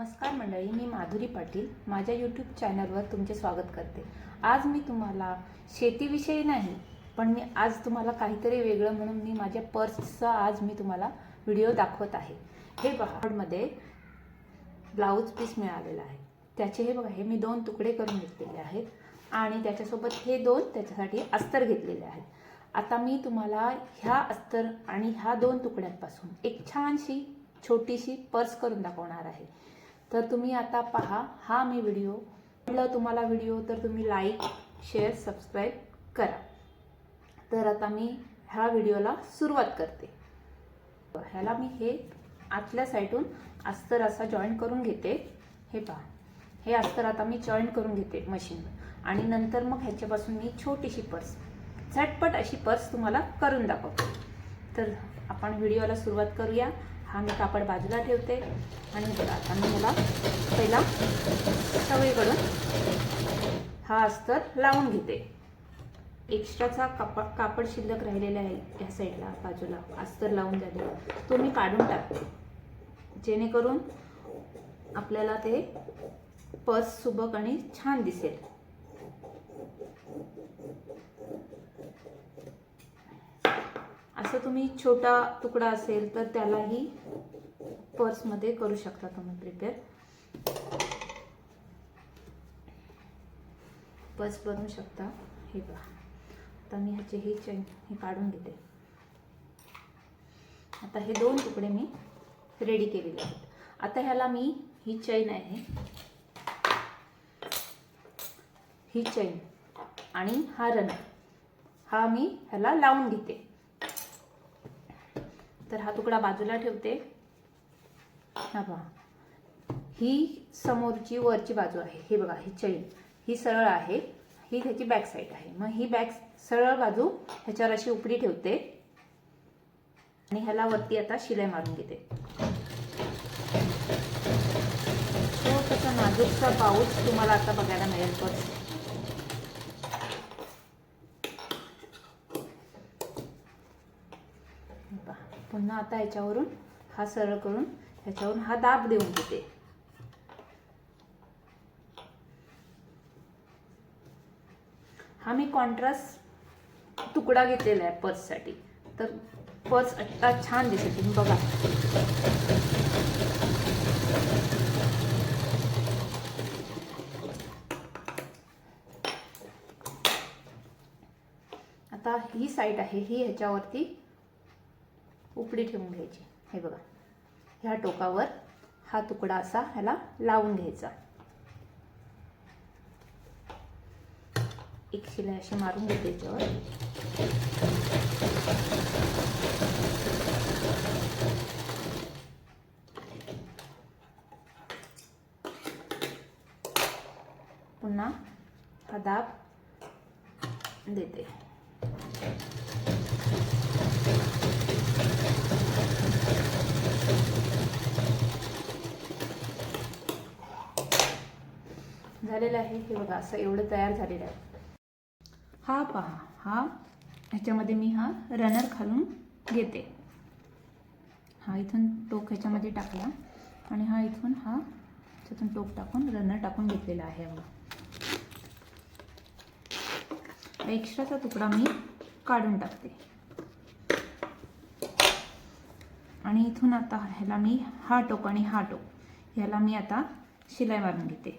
नमस्कार मंडळी मी माधुरी पाटील. माझ्या यूट्यूब चॅनलवर तुमचे स्वागत करते. आज मी तुम्हाला शेतीविषयी नाही पण मी आज तुम्हाला काहीतरी वेगळं म्हणून मी माझ्या पर्सचा आज मी तुम्हाला व्हिडिओ दाखवत आहे. हे बहाडमध्ये ब्लाऊज पीस मिळालेला आहे. त्याचे हे बघा हे मी दोन तुकडे करून घेतलेले आहेत आणि त्याच्यासोबत हे दोन त्याच्यासाठी अस्तर घेतलेले आहेत. आता मी तुम्हाला ह्या अस्तर आणि ह्या दोन तुकड्यांपासून एक छानशी छोटीशी पर्स करून दाखवणार आहे. तर तुम्ही आता पहा हा मी व्हिडिओ आवडला तुम्हाला व्हिडिओ तर तुम्ही लाईक शेअर सबस्क्राईब करा. तर आता मी ह्या व्हिडिओला सुरुवात करते. ह्याला मी हे आतल्या साईडून अस्तर असा जॉईन करून घेते. हे पहा. हे अस्तर आता मी जॉईन करून घेते मशीनवर आणि नंतर मग ह्याच्यापासून मी छोटीशी पर्स झटपट अशी पर्स तुम्हाला करून दाखवते. तर आपण व्हिडिओला सुरुवात करूया. हा मी कापड बाजूला ठेवते. आणि बघा आता मी मला पहिला सवयीकडून हा अस्तर लावून घेते. एक्स्ट्राचा कापड कापड शिल्लक राहिलेला आहे ह्या साईडला बाजूला. अस्तर लावून झालेला तो मी काढून टाकते. जेणेकरून आपल्याला ते पस सुबक आणि छान दिसेल. असं तुम्ही छोटा तुकडा असेल तर त्यालाही पर्समध्ये करू शकता तुम्ही प्रिपेअर पर्स बनवू शकता. हे बघा. आता मी ह्याचे हे चैन हे काढून घेते. आता हे दोन तुकडे मी रेडी केलेले आहेत. आता ह्याला मी ही चैन आहे. ही चैन आणि हा रन हा मी ह्याला लावून घेते. तर हा तुकडा बाजूला ठेवते. हा पहा. ही समोरची वरची बाजू आहे. हे बघा ही चैन ही सरळ आहे. ही त्याची बॅक साईड आहे. मग ही बॅक सरळ बाजू ह्याच्यावर अशी उपडी ठेवते. आणि ह्याला वरती आता शिलाई मारून घेते. तो तसा नाजूकचा पाऊस तुम्हाला आता बघायला मिळेल पर्स पुन्हा आता ह्याच्यावरून हा सरळ करून ह्याच्यावरून हा दाब देऊन घेते. हा मी कॉन्ट्रास्ट तुकडा घेतलेला आहे पर्ससाठी तर पर्स आत्ता छान दिसेल तुम्ही बघा. आता ही साईड आहे ही ह्याच्यावरती उपडी ठेवून घ्यायची. हे बघा. ह्या टोकावर हा तुकडा असा ह्याला लावून घ्यायचा. एक शिलाई अशी मारून घेते याच्यावर. पुन्हा हा दाब देते. झालेलं आहे. हे बघा असं एवढं तयार झालेलं आहे. हा पहा हा. ह्याच्यामध्ये मी हा रनर खालून घेते. हा इथून टोक ह्याच्यामध्ये टाकला आणि हा इथून हा त्यातून टोक टाकून रनर टाकून घेतलेला आहे बघा. एक्स्ट्राचा तुकडा मी काढून टाकते. आणि इथून आता ह्याला मी हा टोक आणि हा टोक ह्याला मी आता शिलाई मारून घेते.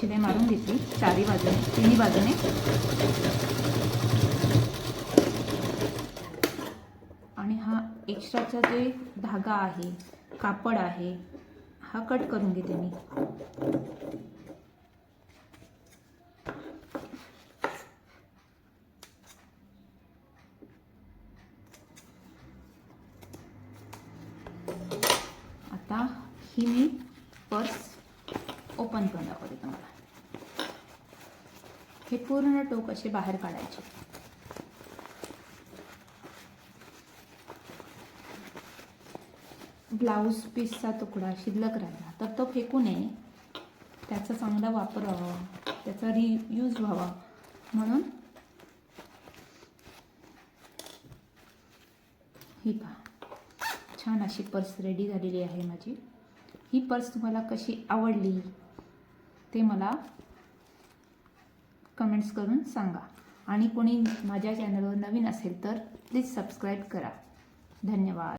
शिरे मारून घेतली. चारी बाजूने तिन्ही बाजूने. आणि हा एक्स्ट्राचा जे धागा आहे कापड आहे हा कट करून घेते मी. आता ही मी पर्स ओपन करून दाखवते तुम्हाला. हे पूर्ण टोक असे बाहेर काढायचे. ब्लाऊज पीसचा तुकडा शिल्लक राहिला. तर तो फेकू नये. त्याचा चांगला वापर व्हावा त्याचा रियूज व्हावा. म्हणून ही पहा. छान अशी पर्स रेडी झालेली आहे माझी. ही पर्स तुम्हाला कशी आवडली? ते मला कमेंट्स करून सांगा. आणि कोणी माझ्या चॅनलवर नवीन असेल तर प्लीज सबस्क्राईब करा. धन्यवाद.